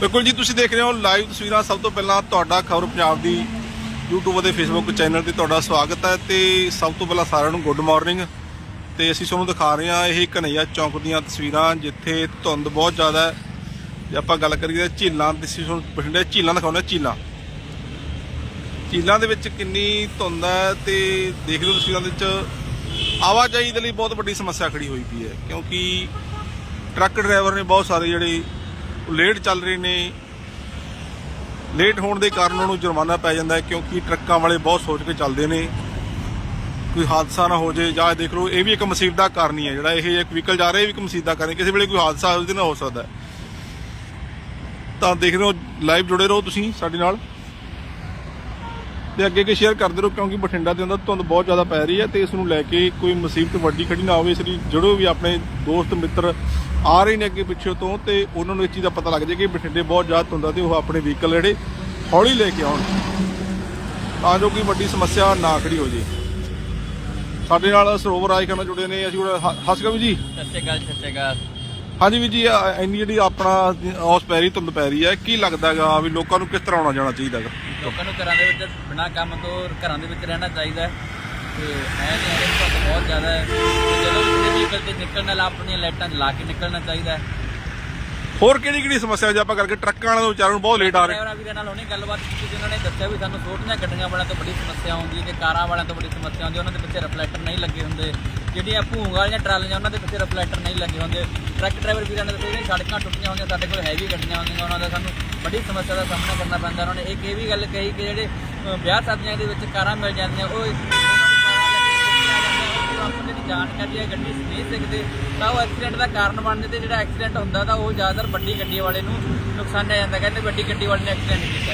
ਬਿਲਕੁਲ ਜੀ, ਤੁਸੀਂ ਦੇਖ ਰਹੇ ਹੋ ਲਾਈਵ ਤਸਵੀਰਾਂ। ਸਭ ਤੋਂ ਪਹਿਲਾਂ ਤੁਹਾਡਾ ਖਬਰ ਪੰਜਾਬ ਦੀ YouTube ਅਤੇ Facebook ਚੈਨਲ ਤੇ ਤੁਹਾਡਾ ਸਵਾਗਤ ਹੈ ਤੇ ਸਭ ਤੋਂ ਪਹਿਲਾਂ ਸਾਰਿਆਂ ਨੂੰ ਗੁੱਡ ਮਾਰਨਿੰਗ ਤੇ ਅਸੀਂ ਤੁਹਾਨੂੰ ਦਿਖਾ ਰਹੇ ਹਾਂ ਇਹ ਕਨਈਆ ਚੌਂਕ ਦੀਆਂ ਤਸਵੀਰਾਂ, ਜਿੱਥੇ ਧੁੰਦ ਬਹੁਤ ਜ਼ਿਆਦਾ ਹੈ। ਜੇ ਆਪਾਂ ਗੱਲ ਕਰੀਏ ਝੀਲਾਂ ਤੇ ਅਸੀਂ ਤੁਹਾਨੂੰ ਬਠਿੰਡੇ ਝੀਲਾਂ ਦਿਖਾਉਂਦੇ ਹਾਂ, ਝੀਲਾਂ। ਝੀਲਾਂ ਦੇ ਵਿੱਚ ਕਿੰਨੀ ਧੁੰਦ ਹੈ ਤੇ ਦੇਖ ਲਓ ਤਸਵੀਰਾਂ ਦੇ ਵਿੱਚ ਆਵਾਜਾਈ ਦੇ ਲਈ ਬਹੁਤ ਵੱਡੀ ਸਮੱਸਿਆ ਖੜੀ ਹੋਈ ਪਈ ਹੈ, ਕਿਉਂਕਿ ਟਰੱਕ ਡਰਾਈਵਰ ਨੇ ਬਹੁਤ ਸਾਰੇ ਜਿਹੜੇ ਲੇਟ ਚੱਲ ਰਹੇ ਨੇ। ਲੇਟ ਹੋਣ ਦੇ ਕਾਰਨ ਉਹਨੂੰ ਜੁਰਮਾਨਾ ਪੈ ਜਾਂਦਾ ਕਿਉਂਕਿ ਟਰੱਕਾਂ ਵਾਲੇ ਬਹੁਤ ਸੋਚ ਕੇ ਚੱਲਦੇ ਨੇ। ਕੋਈ ਹਾਦਸਾ ਨਾ ਹੋ ਜੇ ਜਾਂ ਦੇਖ ਲਓ, ਇਹ ਵੀ ਇੱਕ ਮੁਸੀਬਤ ਦਾ ਕਾਰਨ ਹੀ ਹੈ। ਜਿਹੜਾ ਇਹ ਇੱਕ ਵਹੀਕਲ ਜਾ ਰਿਹਾ, ਇਹ ਵੀ ਇੱਕ ਮੁਸੀਬਤ ਦਾ ਕਾਰਨ ਕਿਸੇ ਵੇਲੇ ਕੋਈ ਹਾਦਸਾ ਉਹਦੇ ਨਾਲ ਹੋ ਸਕਦਾ ਤਾਂ ਦੇਖ ਰਹੇ ਹੋ ਲਾਈਵ ਜੁੜੇ ਰਹੋ ਤੁਸੀਂ ਸਾਡੇ ਨਾਲ। ਤੇ ਅੱਗੇ ਅੱਗੇ ਸ਼ੇਅਰ ਕਰਦੇ ਰਹੋ ਕਿਉਂਕਿ ਬਠਿੰਡਾ ਦੇ ਅੰਦਰ ਧੁੰਦ ਬਹੁਤ ਜ਼ਿਆਦਾ ਪੈ ਰਹੀ ਹੈ ਤੇ ਇਸ ਨੂੰ ਲੈ ਕੇ ਕੋਈ ਮੁਸੀਬਤ ਵੱਡੀ ਖੜੀ ਨਾ ਹੋਵੇ। ਇਸ ਲਈ ਜੁੜੋ ਵੀ ਆਪਣੇ ਦੋਸਤ, ਮਿੱਤਰ ਆ ਰਹੇ ਨੇ ਅੱਗੇ ਪਿੱਛੇ ਤੋਂ ਤੇ ਉਹਨਾਂ ਨੂੰ ਇਸ ਚੀਜ਼ ਦਾ ਪਤਾ ਲੱਗ ਜਾਏ ਕਿ ਬਠਿੰਡੇ ਬਹੁਤ ਜ਼ਿਆਦਾ ਧੁੰਦ ਤੇ ਉਹ ਆਪਣੇ ਵਹੀਕਲ ਜਿਹੜੇ ਹੌਲੀ ਲੈ ਕੇ ਆਉਣ। ਤਾਂ ਜੋ ਕੋਈ ਵੱਡੀ ਸਮੱਸਿਆ ਨਾ ਖੜੀ ਹੋ ਜੇ। ਸਾਡੇ ਨਾਲ ਸਰੋਵਰ ਰਾਜਖਾਨਾ ਜੁੜੇ ਨੇ ਅਸੀਂ ਹਸਕਾ ਵੀ ਜੀ? ਸ਼੍ਰੀ ਅਕਾਲ ਹਾਂਜੀ ਵੀ ਜੀ ਇੰਨੀ ਜਿਹੜੀ ਆਪਣਾ ਔਸ ਪੈ ਰਹੀ ਧੁੰਦ ਪੈ ਰਹੀ ਹੈ ਕੀ ਲੱਗਦਾਗਾ ਵੀ ਲੋਕਾਂ ਨੂੰ ਕਿਸ ਤਰ੍ਹਾਂ ਆਉਣਾ ਜਾਣਾ ਚਾਹੀਦਾਗਾ ਲੋਕਾਂ ਨੂੰ ਘਰਾਂ ਦੇ ਵਿੱਚ ਬਿਨਾਂ ਕੰਮ ਤੋਂ ਘਰਾਂ ਦੇ ਵਿੱਚ ਰਹਿਣਾ ਚਾਹੀਦਾ ਤੇ ਐ ਨਹੀਂ ਹੈ ਕਿ ਬਹੁਤ ਜ਼ਿਆਦਾ ਹੈ। ਜਦੋਂ ਵਹੀਕਲ ਤੇ ਨਿਕਲਣਾ ਲਾ ਆਪਣੀਆਂ ਲਾਈਟਾਂ ਜਲਾ ਕੇ ਨਿਕਲਣਾ ਚਾਹੀਦਾ ਹੈ। ਹੋਰ ਕਿਹੜੀ ਕਿਹੜੀ ਸਮੱਸਿਆ ਜੇ ਆਪਾਂ ਕਰਕੇ ਟਰੱਕਾਂ ਵਾਲਿਆਂ ਨੂੰ ਵਿਚਾਰਿਆਂ ਨੂੰ ਬਹੁਤ ਲੇਟ ਆ ਰਹੇ। ਡਰਾਈਵਰਾਂ ਵੀਰਾਂ ਨਾਲ ਉਹਨੇ ਗੱਲਬਾਤ ਕੀਤੀ ਜਿਨ੍ਹਾਂ ਨੇ ਦੱਸਿਆ ਵੀ ਸਾਨੂੰ ਛੋਟੀਆਂ ਗੱਡੀਆਂ ਵਾਲਿਆਂ ਤੋਂ ਬੜੀ ਸਮੱਸਿਆ ਆਉਂਦੀ ਹੈ ਤੇ ਕਾਰਾਂ ਵਾਲਿਆਂ ਤੋਂ ਬੜੀ ਸਮੱਸਿਆ ਆਉਂਦੀ ਹੈ ਉਹਨਾਂ ਦੇ ਪਿੱਛੇ ਰਿਫਲੈਕਟਰ ਨਹੀਂ ਲੱਗੇ ਹੁੰਦੇ। ਜਿਹੜੀਆਂ ਭੂੰਗ ਵਾਲੀਆਂ ਟਰਾਲੀਆਂ ਉਹਨਾਂ ਦੇ ਪਿੱਛੇ ਰਿਫਲੈਕਟਰ ਨਹੀਂ ਲੱਗੇ ਹੁੰਦੇ। ਟਰੱਕ ਡਰਾਈਵਰ ਵੀਰਾਂ ਨੇ ਦੱਸਿਆ ਸੜਕਾਂ ਟੁੱਟੀਆਂ ਹੁੰਦੀਆਂ ਸਾਡੇ ਕੋਲ ਹੈਵੀ ਗੱਡੀਆਂ ਹੁੰਦੀਆਂ ਉਹਨਾਂ ਦਾ ਸਾਨੂੰ ਬੜੀ ਸਮੱਸਿਆ ਦਾ ਸਾਹਮਣਾ ਕਰਨਾ ਪੈਂਦਾ। ਉਹਨਾਂ ਨੇ ਇੱਕ ਇਹ ਵੀ ਗੱਲ ਕਹੀ ਕਿ ਜਿਹੜੇ ਵਿਆਹ ਸ਼ਾਦੀਆਂ ਦੇ ਵਿੱਚ ਕਾਰਾਂ ਮਿਲ ਜਾਂਦੀਆਂ ਉਹ ਇੱਕ- ਦੀ ਜਾਣਕਾਰੀ ਹੈ ਗੱਡੀ ਨਹੀਂ ਸਕਦੇ ਤਾਂ ਉਹ ਐਕਸੀਡੈਂਟ ਦਾ ਕਾਰਨ ਬਣਦੇ ਤੇ ਜਿਹੜਾ ਐਕਸੀਡੈਂਟ ਹੁੰਦਾ ਤਾਂ ਉਹ ਜ਼ਿਆਦਾਤਰ ਵੱਡੀ ਗੱਡੀ ਵਾਲੇ ਨੂੰ ਨੁਕਸਾਨ ਆ ਜਾਂਦਾ, ਕਹਿੰਦੇ ਵੱਡੀ ਗੱਡੀ ਵਾਲੇ ਨੇ ਐਕਸੀਡੈਂਟ ਕੀਤਾ।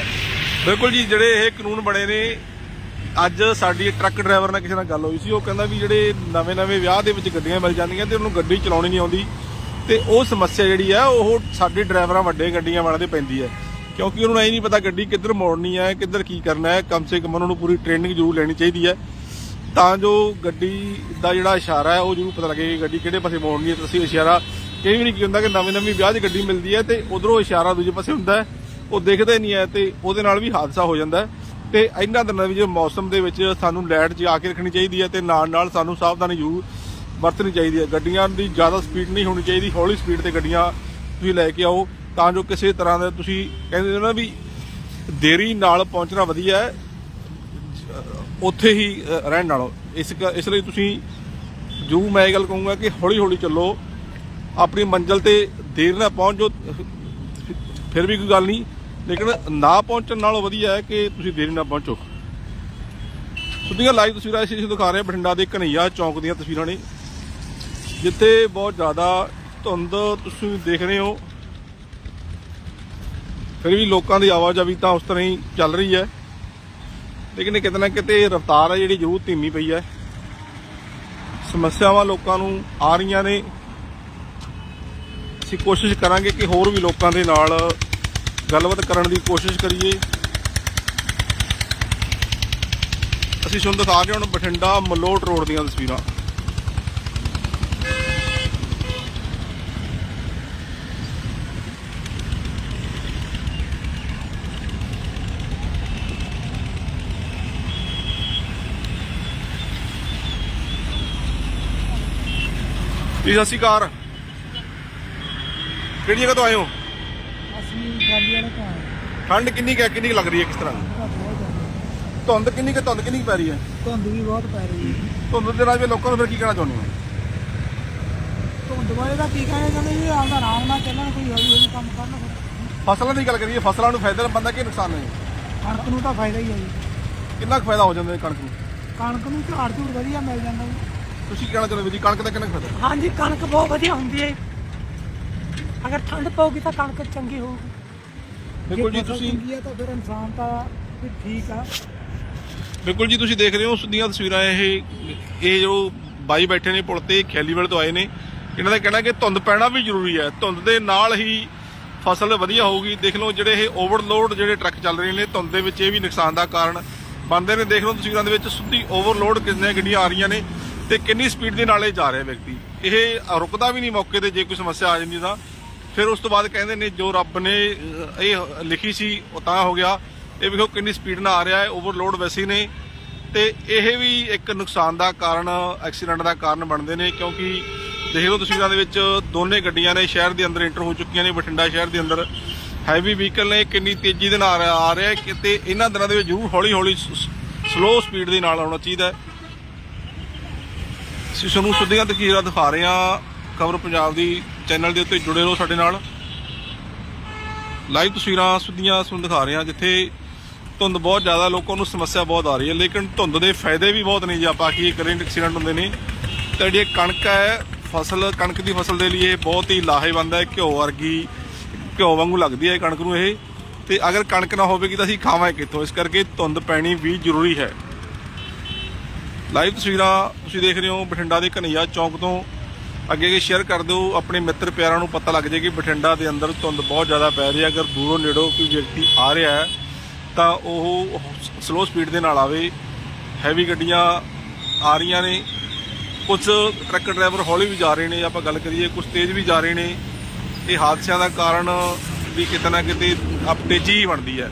ਬਿਲਕੁਲ ਜੀ, ਜਿਹੜੇ ਇਹ ਕਾਨੂੰਨ ਬਣੇ ਨੇ, ਅੱਜ ਸਾਡੀ ਟਰੱਕ ਡਰਾਈਵਰ ਨਾਲ ਕਿਸੇ ਨਾਲ ਗੱਲ ਹੋਈ ਸੀ, ਉਹ ਕਹਿੰਦਾ ਵੀ ਜਿਹੜੇ ਨਵੇਂ-ਨਵੇਂ ਵਿਆਹ ਦੇ ਵਿੱਚ ਗੱਡੀਆਂ ਮਿਲ ਜਾਂਦੀਆਂ ਤੇ ਉਹਨੂੰ ਗੱਡੀ ਚਲਾਉਣੀ ਨਹੀਂ ਆਉਂਦੀ। ਤੇ ਉਹ ਸਮੱਸਿਆ ਜਿਹੜੀ ਹੈ ਉਹ ਸਾਡੇ ਡਰਾਈਵਰਾਂ ਵੱਡੇ ਗੱਡੀਆਂ ਵਾਲਿਆਂ ਦੇ ਪੈਂਦੀ ਹੈ ਕਿਉਂਕਿ ਉਹਨੂੰ ਇਹ ਨਹੀਂ ਪਤਾ ਗੱਡੀ ਕਿੱਧਰ ਮੋੜਨੀ ਹੈ ਕਿੱਧਰ ਕੀ ਕਰਨਾ ਹੈ, ਕਮ ਸੇ ਕਮ ਉਹਨਾਂ ਨੂੰ ਪੂਰੀ ਟ੍ਰੇਨਿੰਗ ਜ਼ਰੂਰ ਲੈਣੀ ਚਾਹੀਦੀ ਹੈ ਤਾਂ ਜੋ ਗੱਡੀ ਦਾ ਜਿਹੜਾ ਇਸ਼ਾਰਾ ਹੈ, ਉਹ ਜ਼ਰੂਰ ਪਤਾ ਲੱਗੇ ਕਿ ਗੱਡੀ ਕਿਹੜੇ ਪਾਸੇ ਮੋੜਨੀ ਹੈ ਤੁਸੀਂ ਇਸ਼ਾਰਾ ਕਈ ਵਾਰੀ ਕੀ ਹੁੰਦਾ ਕਿ ਨਵੀਂ ਨਵੀਂ ਵਿਆਹ 'ਚ ਗੱਡੀ ਮਿਲਦੀ ਹੈ ਤੇ ਉਧਰੋਂ ਇਸ਼ਾਰਾ ਦੂਜੇ ਪਾਸੇ ਹੁੰਦਾ ਉਹ ਦੇਖਦਾ ਹੀ ਨਹੀਂ ਹੈ ਤੇ ਉਹਦੇ ਨਾਲ ਵੀ ਹਾਦਸਾ ਹੋ ਜਾਂਦਾ ਹੈ। ਤੇ ਇਹਨਾਂ ਦਿਨਾਂ ਵਿੱਚ ਮੌਸਮ ਦੇ ਵਿੱਚ ਸਾਨੂੰ ਲਾਈਟ ਜਾ ਕੇ ਰੱਖਣੀ ਚਾਹੀਦੀ ਹੈ ਤੇ ਨਾਲ ਨਾਲ ਸਾਨੂੰ ਸਾਵਧਾਨੀ ਜ਼ਰੂਰ ਵਰਤਣੀ ਚਾਹੀਦੀ ਹੈ। ਗੱਡੀਆਂ ਦੀ ਜ਼ਿਆਦਾ ਸਪੀਡ ਨਹੀਂ ਹੋਣੀ ਚਾਹੀਦੀ, ਹੌਲੀ ਸਪੀਡ ਤੇ ਗੱਡੀਆਂ ਤੁਸੀਂ ਲੈ ਕੇ ਆਓ, ਤਾਂ ਜੋ ਕਿਸੇ ਤਰ੍ਹਾਂ ਦਾ ਤੁਸੀਂ ਕਹਿੰਦੇ ਹੋ ਨਾ ਵੀ ਦੇਰੀ ਨਾਲ ਪਹੁੰਚਣਾ ਵਧੀਆ ਹੈ। ਉੱਥੇ ਹੀ ਰਹਿਣ ਨਾਲੋਂ। ਇਸ ਇਸ ਲਈ ਤੁਸੀਂ ਜੋ ਮੈਂ ਇਹ ਗੱਲ ਕਹੂੰਗਾ ਕਿ ਹੌਲੀ ਹੌਲੀ ਚੱਲੋ, ਆਪਣੀ ਮੰਜ਼ਿਲ ਤੇ ਦੇਰ ਨਾਲ ਪਹੁੰਚ ਜੋ ਫਿਰ ਵੀ ਕੋਈ ਗੱਲ ਨਹੀਂ। ਲੇਕਿਨ ਨਾ ਪਹੁੰਚਣ ਨਾਲੋਂ ਵਧੀਆ ਹੈ ਕਿ ਤੁਸੀਂ ਦੇਰੀ ਨਾਲ ਪਹੁੰਚੋ। ਸੁਧੀਆਂ ਲਾਈਵ ਤਸਵੀਰਾਂ ਅਸੀਂ ਦਿਖਾ ਰਹੇ, ਬਠਿੰਡਾ ਦੇ ਕਨਈਆ ਚੌਂਕ ਦੀਆਂ ਤਸਵੀਰਾਂ ਨੇ, ਜਿੱਥੇ ਬਹੁਤ ਜ਼ਿਆਦਾ ਧੁੰਦ ਤੁਸੀਂ ਦੇਖ ਰਹੇ ਹੋ। ਫਿਰ ਵੀ ਲੋਕਾਂ ਦੀ ਆਵਾਜਾਈ ਤਾਂ ਉਸ ਤਰ੍ਹਾਂ ਹੀ ਚੱਲ ਰਹੀ ਹੈ। ਲੇਕਿਨ ਇਹ ਕਿਤੇ ਨਾ ਕਿਤੇ ਰਫ਼ਤਾਰ ਹੈ ਜਿਹੜੀ ਜ਼ਰੂਰ ਧੀਮੀ ਪਈ ਹੈ ਸਮੱਸਿਆਵਾਂ ਲੋਕਾਂ ਨੂੰ ਆ ਰਹੀਆਂ ਨੇ। ਅਸੀਂ ਕੋਸ਼ਿਸ਼ ਕਰਾਂਗੇ ਕਿ ਹੋਰ ਵੀ ਲੋਕਾਂ ਦੇ ਨਾਲ ਗੱਲਬਾਤ ਕਰਨ ਦੀ ਕੋਸ਼ਿਸ਼ ਕਰੀਏ। ਅਸੀਂ ਤੁਹਾਨੂੰ ਦਿਖਾ ਰਹੇ ਹਾਂ ਹੁਣ ਬਠਿੰਡਾ ਮਲੋਟ ਰੋਡ ਦੀਆਂ ਤਸਵੀਰਾਂ। ਜੀ ਸਤਿ ਸ਼੍ਰੀ ਅਕਾਲ। ਕਿਹੜੀ ਜਗ੍ਹਾ ਤੋਂ ਆਏ ਹੋ? ਅਸੀਂ ਗਾਲੀ ਵਾਲੇ ਤੋਂ ਆਏ ਠੰਡ ਕਿੰਨੀ ਕੁ ਹੈ ਕਿੰਨੀ ਕੁ ਲੱਗ ਰਹੀ ਹੈ ਕਿਸ ਤਰ੍ਹਾਂ? ਦੀ? ਹਾਂ ਬਹੁਤ ਜ਼ਿਆਦਾ ਧੁੰਦ ਕਿੰਨੀ ਕੁ ਧੁੰਦ ਕਿੰਨੀ ਕੁ ਪੈ ਰਹੀ ਹੈ? ਧੁੰਦ ਵੀ ਬਹੁਤ ਪੈ ਰਹੀ ਹੈ। ਧੁੰਦ ਦੇ ਨਾਲ ਵੀ ਲੋਕਾਂ ਨੂੰ ਫਿਰ ਕੀ ਕਹਿਣਾ ਚਾਹੁੰਦੇ ਹੋ? ਧੁੰਦ ਵਾਲੇ ਦਾ ਕੀ ਕਹਿੰਦੇ ਕਹਿੰਦੇ ਜੀ? ਆਪਦਾ ਆਰਾਮ ਨਾਲ ਚੱਲਣ ਕੋਈ ਹੌਲੀ ਹੌਲੀ ਕੰਮ ਕਰਨ ਫਿਰ। ਫਸਲਾਂ ਦੀ ਗੱਲ ਕਰੀਏ ਫਸਲਾਂ ਨੂੰ ਫਾਇਦਾ ਬੰਦਾ ਕਿ ਨੁਕਸਾਨ ਹੈ ਕਣਕ ਨੂੰ ਤਾਂ ਫਾਇਦਾ ਹੀ ਹੈ ਜੀ। ਕਿੰਨਾ ਕੁ ਫਾਇਦਾ ਹੋ ਜਾਂਦਾ ਹੈ ਕਣਕ ਨੂੰ? ਕਣਕ ਨੂੰ ਝਾੜ ਝੂੜ ਵਧੀਆ ਮਿਲ ਜਾਂਦਾ ਜੀ। ਤੁਸੀਂ ਕੀ ਕਹਿਣਾ ਚਾਹੁੰਦੇ ਹੋ ਜੀ ਕਣਕ ਦਾ ਕਿੰਨਾ ਕੁ ਫਾਇਦਾ? ਹਾਂਜੀ ਕਣਕ ਬਹੁਤ ਵਧੀਆ ਹੁੰਦੀ ਹੈ। ਅਗਰ ਠੰਡ ਪਊਗੀ ਤਾਂ ਕਣਕ ਚੰਗੀ ਹੋਊਗੀ। ਬਿਲਕੁਲ ਜੀ ਤੁਸੀਂ ਚੰਗੀ ਹੈ ਤਾਂ ਫਿਰ ਇਨਸਾਨ ਤਾਂ ਵੀ ਠੀਕ ਆ। ਬਿਲਕੁਲ ਜੀ ਤੁਸੀਂ ਦੇਖ ਰਹੇ ਹੋ ਉਸ ਦੀਆਂ ਤਸਵੀਰਾਂ ਇਹ ਇਹ ਜੋ ਬਾਈ ਬੈਠੇ ਨੇ ਪੁਲ ਤੇ ਖੈਲੀਵਾਲ ਤੋਂ ਆਏ ਨੇ। ਇਹਨਾਂ ਦਾ ਕਹਿਣਾ ਕਿ ਧੁੰਦ ਪੈਣਾ ਵੀ ਜ਼ਰੂਰੀ ਹੈ। ਧੁੰਦ ਦੇ ਨਾਲ ਹੀ ਫਸਲ ਵਧੀਆ ਹੋਊਗੀ। ਦੇਖ ਲਓ ਜਿਹੜੇ ਇਹ ਓਵਰਲੋਡ ਜਿਹੜੇ ਟਰੱਕ ਚੱਲ ਰਹੇ ਨੇ ਧੁੰਦ ਦੇ ਵਿੱਚ ਇਹ ਵੀ ਨੁਕਸਾਨ ਦਾ ਕਾਰਨ ਬਣਦੇ ਨੇ। ਦੇਖ ਲਓ ਤਸਵੀਰਾਂ ਦੇ ਵਿੱਚ ਸਿੱਧੀ ਓਵਰਲੋਡ ਕਿੰਨੀਆਂ ਗੱਡੀਆਂ ਆ ਰਹੀਆਂ ਨੇ। ਤੇ ਕਿੰਨੀ ਸਪੀਡ ਦੇ ਨਾਲ ਇਹ ਜਾ ਰਿਹਾ ਵਿਅਕਤੀ। ਇਹ ਰੁਕਦਾ ਵੀ ਨਹੀਂ ਮੌਕੇ ਤੇ ਜੇ ਕੋਈ ਸਮੱਸਿਆ ਆ ਜਾਂਦੀ ਤਾਂ। ਫਿਰ ਉਸ ਤੋਂ ਬਾਅਦ ਕਹਿੰਦੇ ਨੇ ਜੋ ਰੱਬ ਨੇ ਇਹ ਲਿਖੀ ਸੀ, ਉਹ ਤਾਂ ਹੋ ਗਿਆ। ਇਹ ਵੇਖੋ ਕਿੰਨੀ ਸਪੀਡ ਨਾਲ ਆ ਰਿਹਾ ਹੈ, ਓਵਰਲੋਡ ਵੈਸੇ ਨੇ। ਤੇ ਇਹ ਵੀ ਇੱਕ ਨੁਕਸਾਨ ਦਾ ਕਾਰਨ, ਐਕਸੀਡੈਂਟ ਦਾ ਕਾਰਨ ਬਣਦੇ ਨੇ, ਕਿਉਂਕਿ ਦੇਖ ਲਓ ਤਸਵੀਰਾਂ ਦੇ ਵਿੱਚ ਦੋਨੇ ਗੱਡੀਆਂ ਨੇ ਸ਼ਹਿਰ ਦੇ ਅੰਦਰ ਇੰਟਰ ਹੋ ਚੁੱਕੀਆਂ ਨੇ, ਬਠਿੰਡਾ ਸ਼ਹਿਰ ਦੇ ਅੰਦਰ। ਹੈਵੀ ਵਹੀਕਲ ਨੇ, ਕਿੰਨੀ ਤੇਜ਼ੀ ਦੇ ਨਾਲ ਆ ਰਿਹਾ ਹੈ ਕਿਤੇ ਇਹਨਾਂ ਦਿਨਾਂ ਦੇ ਵਿੱਚ ਜ਼ਰੂਰ ਹੌਲੀ ਹੌਲੀ ਸਲੋ ਸਪੀਡ ਦੇ ਨਾਲ ਆਉਣਾ ਚਾਹੀਦਾ ਹੈ। ਅਸੀਂ ਤੁਹਾਨੂੰ ਸਿੱਧੀਆਂ ਤਸਵੀਰਾਂ ਦਿਖਾ ਰਹੇ ਹਾਂ। ਖਬਰ ਪੰਜਾਬ ਦੀ ਚੈਨਲ ਦੇ ਉੱਤੇ ਜੁੜੇ ਰਹੋ ਸਾਡੇ ਨਾਲ। ਲਾਈਵ ਤਸਵੀਰਾਂ ਸਿੱਧੀਆਂ ਤੁਹਾਨੂੰ ਦਿਖਾ ਰਹੇ ਹਾਂ, ਜਿੱਥੇ ਧੁੰਦ ਬਹੁਤ ਜ਼ਿਆਦਾ, ਲੋਕਾਂ ਨੂੰ ਸਮੱਸਿਆ ਬਹੁਤ ਆ ਰਹੀ ਹੈ। ਲੇਕਿਨ ਧੁੰਦ ਦੇ ਫਾਇਦੇ ਵੀ ਬਹੁਤ ਨੇ ਜੇ, ਆਪਾਂ ਕੀ ਕਰੰਟ ਐਕਸੀਡੈਂਟ ਹੁੰਦੇ ਨੇ। ਤਾਂ ਜਿਹੜੀ ਇਹ ਕਣਕ ਹੈ, ਫਸਲ, ਕਣਕ ਦੀ ਫਸਲ ਦੇ ਲਈ ਇਹ ਬਹੁਤ ਹੀ ਲਾਹੇਵੰਦ ਹੈ ਘਿਓ ਵਰਗੀ, ਘਿਓ ਵਾਂਗੂ ਲੱਗਦੀ ਹੈ ਕਣਕ ਨੂੰ ਇਹ। ਤੇ ਅਗਰ ਕਣਕ ਨਾ ਹੋਵੇਗੀ ਤਾਂ ਅਸੀਂ ਖਾਵਾਂਗੇ ਕਿੱਥੋਂ? ਇਸ ਕਰਕੇ ਧੁੰਦ ਪੈਣੀ ਵੀ ਜ਼ਰੂਰੀ ਹੈ। ਲਾਈਵ ਤਸਵੀਰਾਂ ਤੁਸੀਂ ਦੇਖ ਰਹੇ ਹੋ ਬਠਿੰਡਾ ਦੇ ਕਨਈਆ ਚੌਂਕ ਤੋਂ। ਅੱਗੇ ਅੱਗੇ ਸ਼ੇਅਰ ਕਰ ਦਿਓ, ਆਪਣੇ ਮਿੱਤਰ ਪਿਆਰਾਂ ਨੂੰ ਪਤਾ ਲੱਗ ਜਾਏ ਕਿ ਬਠਿੰਡਾ ਦੇ ਅੰਦਰ ਧੁੰਦ ਬਹੁਤ ਜ਼ਿਆਦਾ ਪੈ ਰਹੀ ਹੈ। ਅਗਰ ਦੂਰੋਂ ਨੇੜੋਂ ਕੋਈ ਵਿਅਕਤੀ ਆ ਰਿਹਾ ਹੈ, ਤਾਂ ਉਹ ਸਲੋ ਸਪੀਡ ਦੇ ਨਾਲ ਆਵੇ। ਹੈਵੀ ਗੱਡੀਆਂ ਆ ਰਹੀਆਂ ਨੇ। ਕੁਝ ਟਰੱਕ ਡਰਾਈਵਰ ਹੌਲੀ ਵੀ ਜਾ ਰਹੇ ਨੇ। ਆਪਾਂ ਗੱਲ ਕਰੀਏ ਕੁਝ ਤੇਜ਼ ਵੀ ਜਾ ਰਹੇ ਨੇ। ਇਹ ਹਾਦਸਿਆਂ ਦਾ ਕਾਰਨ ਵੀ ਕਿਤੇ ਨਾ ਕਿਤੇ ਆਪ ਬਣਦੀ ਹੈ।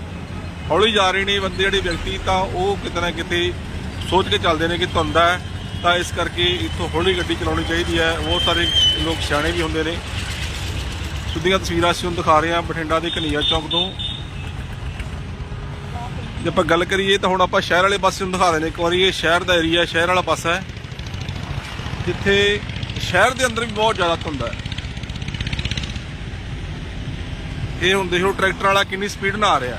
ਹੌਲੀ ਜਾ ਰਹੇ ਨੇ ਬੰਦੇ ਜਿਹੜੇ ਵਿਅਕਤੀ, ਤਾਂ ਉਹ ਕਿਤੇ ਨਾ ਕਿਤੇ ਸੋਚ ਕੇ ਚੱਲਦੇ ਨੇ ਕਿ ਧੁੰਦਾ ਹੈ, ਤਾਂ ਇਸ ਕਰਕੇ ਇੱਥੋਂ ਹੌਲੀ ਗੱਡੀ ਚਲਾਉਣੀ ਚਾਹੀਦੀ ਹੈ। ਬਹੁਤ ਸਾਰੇ ਲੋਕ ਸਿਆਣੇ ਵੀ ਹੁੰਦੇ ਨੇ। ਸਿੱਧੀਆਂ ਤਸਵੀਰਾਂ ਅਸੀਂ ਤੁਹਾਨੂੰ ਦਿਖਾ ਰਹੇ ਹਾਂ ਬਠਿੰਡਾ ਦੇ ਕਨੀਆ ਚੌਂਕ ਤੋਂ। ਜੇ ਆਪਾਂ ਗੱਲ ਕਰੀਏ ਤਾਂ ਹੁਣ ਆਪਾਂ ਸ਼ਹਿਰ ਵਾਲੇ ਪਾਸੇ ਨੂੰ ਦਿਖਾ ਰਹੇ ਨੇ। ਇੱਕ ਵਾਰੀ ਇਹ ਸ਼ਹਿਰ ਦਾ ਏਰੀਆ ਸ਼ਹਿਰ ਵਾਲਾ ਪਾਸਾ ਹੈ। ਜਿੱਥੇ ਸ਼ਹਿਰ ਦੇ ਅੰਦਰ ਵੀ ਬਹੁਤ ਜ਼ਿਆਦਾ ਧੁੰਦ ਹੈ। ਇਹ ਹੁਣ ਦੇਖੋ ਟਰੈਕਟਰ ਵਾਲਾ ਕਿੰਨੀ ਸਪੀਡ ਨਾਲ ਆ ਰਿਹਾ।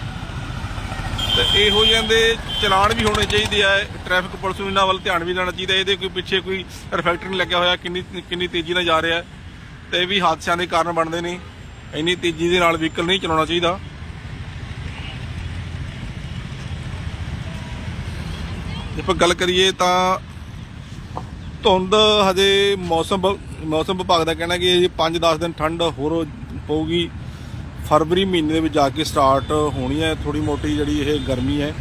ਤੇ ਇਹੋ ਜਾਂਦੇ ਚਲਾਨ ਵੀ ਹੋਣੇ ਚਾਹੀਦੇ ਆ। ਟ੍ਰੈਫਿਕ ਪੁਲਿਸ ਨੂੰ ਇਹਨਾਂ ਵੱਲ ਧਿਆਨ ਵੀ ਦੇਣਾ ਚਾਹੀਦਾ। ਇਹਦੇ ਕੋਈ ਪਿੱਛੇ ਕੋਈ ਰਿਫਲੈਕਟਰ ਨਹੀਂ ਲੱਗਿਆ ਹੋਇਆ। ਕਿੰਨੀ ਕਿੰਨੀ ਤੇਜ਼ੀ ਨਾਲ ਜਾ ਰਿਹਾ ਹੈ। ਤੇ ਇਹ ਵੀ ਹਾਦਸਿਆਂ ਦੇ ਕਾਰਨ ਬਣਦੇ ਨੇ। ਇੰਨੀ ਤੇਜ਼ੀ ਦੇ ਨਾਲ ਵਹੀਕਲ ਨਹੀਂ ਚਲਾਉਣਾ ਚਾਹੀਦਾ। ਜੇ ਆਪਾਂ ਗੱਲ ਕਰੀਏ ਤਾਂ ਧੁੰਦ ਹਜੇ ਮੌਸਮ ਮੌਸਮ ਵਿਭਾਗ ਦਾ ਕਹਿਣਾ ਕਿ ਇਹ 5-10 ਦਿਨ ਠੰਡ ਹੋਰ ਪਊਗੀ। ਫਰਵਰੀ ਮਹੀਨੇ ਦੇ ਵਿੱਚ ਜਾ ਕੇ ਸਟਾਰਟ ਹੋਣੀ ਹੈ। ਥੋੜੀ ਮੋਟੀ ਜਿਹੜੀ ਇਹ ਗਰਮੀ ਹੈ,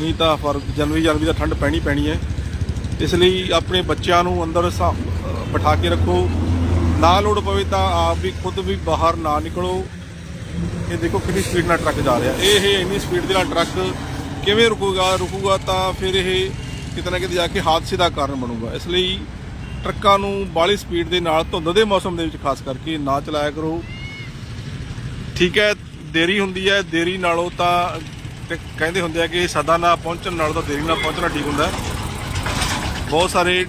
ਨਹੀਂ ਤਾਂ ਫਰ ਜਨਵਰੀ ਜਨਵਰੀ ਦਾ ਠੰਡ ਪੈਣੀ ਪੈਣੀ ਹੈ। ਇਸ ਲਈ ਆਪਣੇ ਬੱਚਿਆਂ ਨੂੰ ਅੰਦਰ ਬਿਠਾ ਕੇ ਰੱਖੋ। ਨਾ ਲੋੜ ਪਵੇ ਤਾਂ ਆਪ ਵੀ ਖੁਦ ਵੀ ਬਾਹਰ ਨਾ ਨਿਕਲੋ। ਇਹ ਦੇਖੋ ਕਿੰਨੀ ਸਪੀਡ ਨਾਲ ਟਰੱਕ ਜਾ ਰਿਹਾ। ਇਹ ਇਹ ਇੰਨੀ ਸਪੀਡ ਦੇ ਨਾਲ ਟਰੱਕ ਕਿਵੇਂ ਰੁਕੂਗਾ ਰੁਕੂਗਾ ਤਾਂ ਫਿਰ ਇਹ ਕਿਤੇ ਨਾ ਕਿਤੇ ਜਾ ਕੇ ਹਾਦਸੇ ਦਾ ਕਾਰਨ ਬਣੂਗਾ। ਇਸ ਲਈ ਟਰੱਕਾਂ ਨੂੰ ਬਾਹਲੀ ਸਪੀਡ ਦੇ ਨਾਲ ਧੁੰਦ ਦੇ ਮੌਸਮ ਦੇ ਵਿੱਚ ਖਾਸ ਕਰਕੇ ਨਾ ਚਲਾਇਆ ਕਰੋ। ਠੀਕ ਹੈ, ਦੇਰੀ ਹੁੰਦੀ ਹੈ, ਦੇਰੀ ਨਾਲੋਂ ਤਾਂ ਤੇ ਕਹਿੰਦੇ ਹੁੰਦੇ ਆ ਕਿ ਸਦਾ ਨਾ ਪਹੁੰਚਣ ਨਾਲੋਂ ਤਾਂ ਦੇਰੀ ਨਾਲ ਪਹੁੰਚਣਾ ਠੀਕ ਹੁੰਦਾ ਬਹੁਤ ਸਾਰੇ,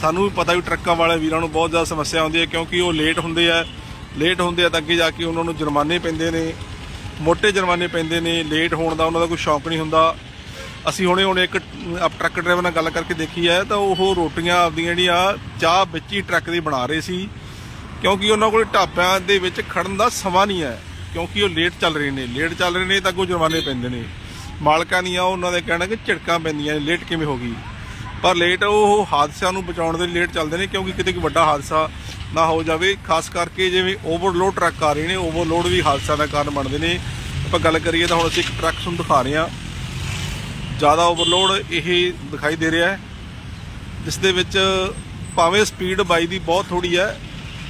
ਸਾਨੂੰ ਵੀ ਪਤਾ ਵੀ ਟਰੱਕਾਂ ਵਾਲੇ ਵੀਰਾਂ ਨੂੰ ਬਹੁਤ ਜ਼ਿਆਦਾ ਸਮੱਸਿਆ ਆਉਂਦੀ ਹੈ ਕਿਉਂਕਿ ਉਹ ਲੇਟ ਹੁੰਦੇ ਆ। ਲੇਟ ਹੁੰਦੇ ਆ ਤਾਂ ਅੱਗੇ ਜਾ ਕੇ ਉਹਨਾਂ ਨੂੰ ਜੁਰਮਾਨੇ ਪੈਂਦੇ ਨੇ, ਮੋٹے ਜੁਰਮਾਨੇ ਪੈਂਦੇ ਨੇ ਲੇਟ ਹੋਣ ਦਾ ਉਹਨਾਂ ਦਾ ਕੋਈ ਸ਼ੌਂਕ ਨਹੀਂ ਹੁੰਦਾ। ਅਸੀਂ ਹੁਣੇ ਹੁਣੇ ਇੱਕ ਟਰੱਕ ਡਰਾਈਵਰ ਨਾਲ ਗੱਲ ਕਰਕੇ ਦੇਖੀ ਹੈ ਤਾਂ ਉਹ ਰੋਟੀਆਂ ਆਪਦੀਆਂ ਜਿਹੜੀਆਂ ਚਾਹ ਵਿੱਚ ਹੀ ਟਰੱਕ ਦੀ ਬਣਾ ਰਹੇ ਸੀ। ਕਿਉਂਕਿ ਉਹਨਾਂ ਕੋਲ ਢਾਬਿਆਂ ਦੇ ਵਿੱਚ ਖੜਨ ਦਾ ਸਮਾਂ ਨਹੀਂ ਹੈ। ਕਿਉਂਕਿ ਉਹ ਲੇਟ ਚੱਲ ਰਹੇ ਨੇ, ਲੇਟ ਚੱਲ ਰਹੇ ਨੇ ਤਾਂ ਕੋਈ ਜੁਰਮਾਨੇ ਪੈਂਦੇ ਨੇ। ਮਾਲਕਾਂ ਦੀਆਂ ਉਹਨਾਂ ਦੇ ਕਹਿਣਾ ਕਿ ਝਿੜਕਾਂ ਪੈਂਦੀਆਂ ਨੇ, ਲੇਟ ਕਿਵੇਂ ਹੋ ਗਈ? ਪਰ ਲੇਟ ਉਹ ਹਾਦਸਿਆਂ ਨੂੰ ਬਚਾਉਣ ਦੇ ਲਈ ਲੇਟ ਚੱਲਦੇ ਨੇ, ਕਿਉਂਕਿ ਕਿਤੇ ਕੋਈ ਵੱਡਾ ਹਾਦਸਾ ਨਾ ਹੋ ਜਾਵੇ। ਖਾਸ ਕਰਕੇ ਜਿਵੇਂ ਓਵਰਲੋਡ ਟਰੱਕ ਆ ਰਹੇ ਨੇ, ਓਵਰਲੋਡ ਵੀ ਹਾਦਸਿਆਂ ਦਾ ਕਾਰਨ ਬਣਦੇ ਨੇ। ਆਪਾਂ ਗੱਲ ਕਰੀਏ ਤਾਂ ਹੁਣ ਅਸੀਂ ਇੱਕ ਟਰੱਕ ਨੂੰ ਦਿਖਾ ਰਹੇ ਹਾਂ। ਜ਼ਿਆਦਾ ਓਵਰਲੋਡ ਇਹ ਦਿਖਾਈ ਦੇ ਰਿਹਾ ਹੈ, ਜਿਸ ਦੇ ਵਿੱਚ ਭਾਵੇਂ ਸਪੀਡ ਬਾਈ ਦੀ ਬਹੁਤ ਥੋੜੀ ਹੈ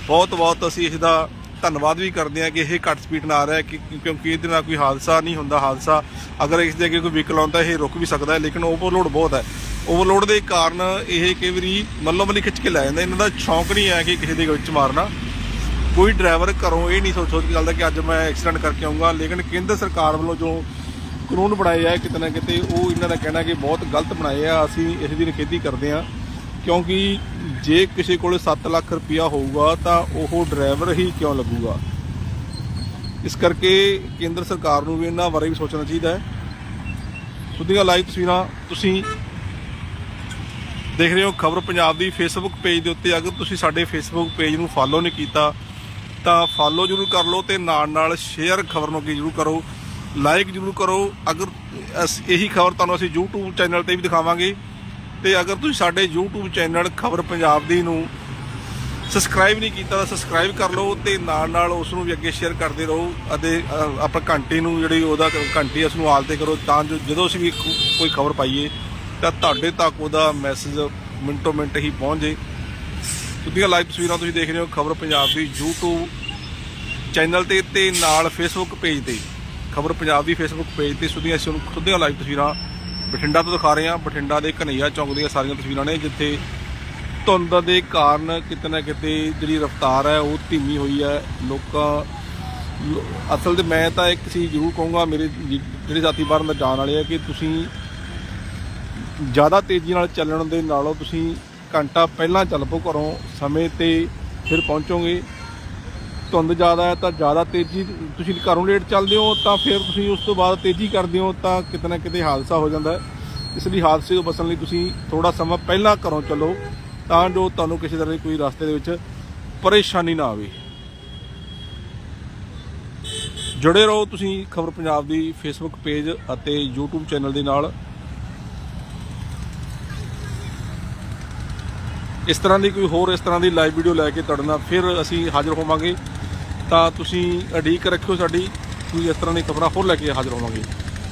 ਬਹੁਤ ਬਹੁਤ ਅਸੀਂ ਇਸ ਦਾ ਧੰਨਵਾਦ ਵੀ ਕਰਦੇ ਹਾਂ ਕਿ ਇਹ ਘੱਟ ਸਪੀਡ ਨਾਲ ਆ ਰਿਹਾ ਹੈ ਕਿ ਕਿਉਂਕਿ ਇਹਦੇ ਨਾਲ ਕੋਈ ਹਾਦਸਾ ਨਹੀਂ ਹੁੰਦਾ, ਹਾਦਸਾ ਅਗਰ ਇਸ ਦੇ ਅੱਗੇ ਕੋਈ ਵਹੀਕਲ ਆਉਂਦਾ, ਇਹ ਰੁਕ ਵੀ ਸਕਦਾ ਹੈ, ਲੇਕਿਨ ਓਵਰਲੋਡ ਬਹੁਤ ਹੈ। ਓਵਰਲੋਡ ਦੇ ਕਾਰਨ ਇਹ ਕਈ ਵਾਰੀ ਮੱਲੋ ਮੱਲੀ ਖਿੱਚ ਕੇ ਲੈ ਜਾਂਦਾ। ਇਹਨਾਂ ਦਾ ਸ਼ੌਂਕ ਨਹੀਂ ਹੈ ਕਿ ਕਿਸੇ ਦੇ ਵਿੱਚ ਮਾਰਨਾ। ਕੋਈ ਡਰਾਈਵਰ ਘਰੋਂ ਇਹ ਨਹੀਂ ਸੋਚ ਸੋਚ ਕੇ ਚੱਲਦਾ ਕਿ ਅੱਜ ਮੈਂ ਐਕਸੀਡੈਂਟ ਕਰਕੇ ਆਉਂਗਾ ਲੇਕਿਨ ਕੇਂਦਰ ਸਰਕਾਰ ਵੱਲੋਂ ਜੋ ਕਾਨੂੰਨ ਬਣਾਏ ਆ, ਕਿਤੇ ਨਾ ਕਿਤੇ ਉਹ ਇਹਨਾਂ ਦਾ ਕਹਿਣਾ ਕਿ ਬਹੁਤ ਗਲਤ ਬਣਾਏ ਆ। ਅਸੀਂ ਇਸ ਦੀ ਨਿਖੇਧੀ ਕਰਦੇ ਆ ਕਿਉਂਕਿ ਜੇ ਕਿਸੇ ਕੋਲ 7 ਲੱਖ ਰੁਪਇਆ ਹੋਊਗਾ ਤਾਂ ਉਹ ਡਰਾਈਵਰ ਹੀ ਕਿਉਂ ਲੱਗੂਗਾ? ਇਸ ਕਰਕੇ ਕੇਂਦਰ ਸਰਕਾਰ ਨੂੰ ਵੀ ਇਹਨਾਂ ਬਾਰੇ ਵੀ ਸੋਚਣਾ ਚਾਹੀਦਾ ਹੈ। ਸੁਧੀਆਂ ਲਾਈਵ ਤਸਵੀਰਾਂ ਤੁਸੀਂ ਦੇਖ ਰਹੇ ਹੋ। ਖਬਰ ਪੰਜਾਬ ਦੀ ਫੇਸਬੁੱਕ ਪੇਜ ਦੇ ਉੱਤੇ। ਅਗਰ ਤੁਸੀਂ ਸਾਡੇ ਫੇਸਬੁੱਕ ਪੇਜ ਨੂੰ ਫਾਲੋ ਨਹੀਂ ਕੀਤਾ, ਤਾਂ ਫਾਲੋ ਜ਼ਰੂਰ ਕਰ ਲਓ ਤੇ ਨਾਲ ਨਾਲ ਸ਼ੇਅਰ ਖਬਰ ਨੂੰ ਕੀ ਜ਼ਰੂਰ ਕਰੋ। ਲਾਈਕ ਜ਼ਰੂਰ ਕਰੋ। ਅਗਰ ਅਸ- ਇਹੀ ਖਬਰ ਤੁਹਾਨੂੰ ਅਸੀਂ YouTube ਚੈਨਲ ਤੇ ਵੀ ਦਿਖਾਵਾਂਗੇ। ਤੇ ਅਗਰ ਤੁਸੀਂ ਸਾਡੇ YouTube ਚੈਨਲ ਖਬਰ ਪੰਜਾਬ ਦੀ ਨੂੰ ਸਬਸਕ੍ਰਾਈਬ ਨਹੀਂ ਕੀਤਾ ਤਾਂ ਸਬਸਕ੍ਰਾਈਬ ਕਰ ਲਓ ਤੇ ਨਾਲ ਨਾਲ ਉਸ ਨੂੰ ਵੀ ਅੱਗੇ ਸ਼ੇਅਰ ਕਰਦੇ ਰਹੋ ਅਤੇ ਆਪਾਂ ਘੰਟੀ ਨੂੰ ਜਿਹੜੀ ਉਹਦਾ ਘੰਟੀ ਉਸ ਨੂੰ ਆਲ ਤੇ ਕਰੋ ਤਾਂ ਜੋ ਜਦੋਂ ਅਸੀਂ ਵੀ ਕੋਈ ਖਬਰ ਪਾਈਏ ਤਾਂ ਤੁਹਾਡੇ ਤੱਕ ਉਹਦਾ ਮੈਸੇਜ ਮਿੰਟੋ ਮਿੰਟ ਹੀ ਪਹੁੰਚ ਜੇ ਸਿੱਧੀਆਂ ਲਾਈਵ ਤਸਵੀਰਾਂ ਤੁਸੀਂ ਦੇਖ ਰਹੇ ਹੋ ਖਬਰ ਪੰਜਾਬ ਦੀ YouTube ਚੈਨਲ ਤੇ ਤੇ ਨਾਲ ਫੇਸਬੁੱਕ ਪੇਜ ਤੇ। ਖਬਰ ਪੰਜਾਬ ਦੀ ਫੇਸਬੁੱਕ ਪੇਜ ਤੇ ਸੁਧੀਆਂ ਅਸੀਂ ਤੁਹਾਨੂੰ ਖੁਦ ਦੀਆਂ ਲਾਈਵ ਤਸਵੀਰਾਂ ਬਠਿੰਡਾ ਤੋਂ ਦਿਖਾ ਰਹੇ ਹਾਂ। ਬਠਿੰਡਾ ਦੇ ਕਨਈਆ ਚੌਂਕ ਦੀਆਂ ਸਾਰੀਆਂ ਤਸਵੀਰਾਂ ਨੇ, ਜਿੱਥੇ ਧੁੰਦ ਦੇ ਕਾਰਨ ਕਿਤੇ ਨਾ ਕਿਤੇ ਜਿਹੜੀ ਰਫ਼ਤਾਰ ਹੈ, ਉਹ ਧੀਮੀ ਹੋਈ ਹੈ। ਲੋਕਾਂ ਅਸਲ ਤੇ ਮੈਂ ਤਾਂ ਇੱਕ ਚੀਜ਼ ਜ਼ਰੂਰ ਕਹੂੰਗਾ, ਮੇਰੇ ਜਿ- ਜਿਹੜੇ ਸਾਥੀ ਬਾਹਰ ਅੰਦਰ ਜਾਣ ਵਾਲੇ ਆ, ਕਿ ਤੁਸੀਂ ਜ਼ਿਆਦਾ ਤੇਜ਼ੀ ਨਾਲ ਚੱਲਣ ਦੇ ਨਾਲੋਂ ਤੁਸੀਂ ਘੰਟਾ ਪਹਿਲਾਂ ਚੱਲ ਪਓ ਘਰੋਂ, ਸਮੇਂ ਤੇ ਫਿਰ ਪਹੁੰਚੋਗੇ। ਧੁੰਦ ਜ਼ਿਆਦਾ ਹੈ ਤਾਂ ਜ਼ਿਆਦਾ ਤੇਜ਼ੀ ਤੁਸੀਂ ਘਰੋਂ ਲੇਟ ਚੱਲਦੇ ਹੋ ਤਾਂ ਫਿਰ ਤੁਸੀਂ ਉਸ ਤੋਂ ਬਾਅਦ ਤੇਜ਼ੀ ਕਰਦੇ ਹੋ ਤਾਂ ਕਿਤੇ ਨਾ ਕਿਤੇ ਹਾਦਸਾ ਹੋ ਜਾਂਦਾ ਹੈ। ਇਸ ਲਈ ਹਾਦਸੇ ਤੋਂ ਬਚਣ ਲਈ ਤੁਸੀਂ ਥੋੜਾ ਸਮਾਂ ਪਹਿਲਾਂ ਘਰੋਂ ਚੱਲੋ ਤਾਂ ਜੋ ਤੁਹਾਨੂੰ ਕਿਸੇ ਤਰ੍ਹਾਂ ਦੀ ਕੋਈ ਰਸਤੇ ਦੇ ਵਿੱਚ ਪਰੇਸ਼ਾਨੀ ਨਾ ਆਵੇ। ਜੁੜੇ ਰਹੋ ਤੁਸੀਂ ਖਬਰ ਪੰਜਾਬ ਦੀ ਫੇਸਬੁੱਕ ਪੇਜ ਅਤੇ YouTube ਚੈਨਲ ਦੇ ਨਾਲ। ਇਸ ਤਰ੍ਹਾਂ ਦੀ ਕੋਈ ਹੋਰ ਇਸ ਤਰ੍ਹਾਂ ਦੀ ਲਾਈਵ ਵੀਡੀਓ ਲੈ ਕੇ ਤੁਹਾਡੇ ਨਾਲ ਫਿਰ ਅਸੀਂ ਹਾਜ਼ਰ ਹੋਵਾਂਗੇ। ਤਾਂ ਤੁਸੀਂ ਅਡੀਕ ਰੱਖਿਓ ਸਾਡੀ ਕੋਈ ਇਸ ਤਰ੍ਹਾਂ ਦੀ ਖਬਰਾਂ ਹੋਰ ਲੈ ਕੇ ਹਾਜ਼ਰ ਹੋਵਾਂਗੇ।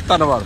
ਧੰਨਵਾਦ।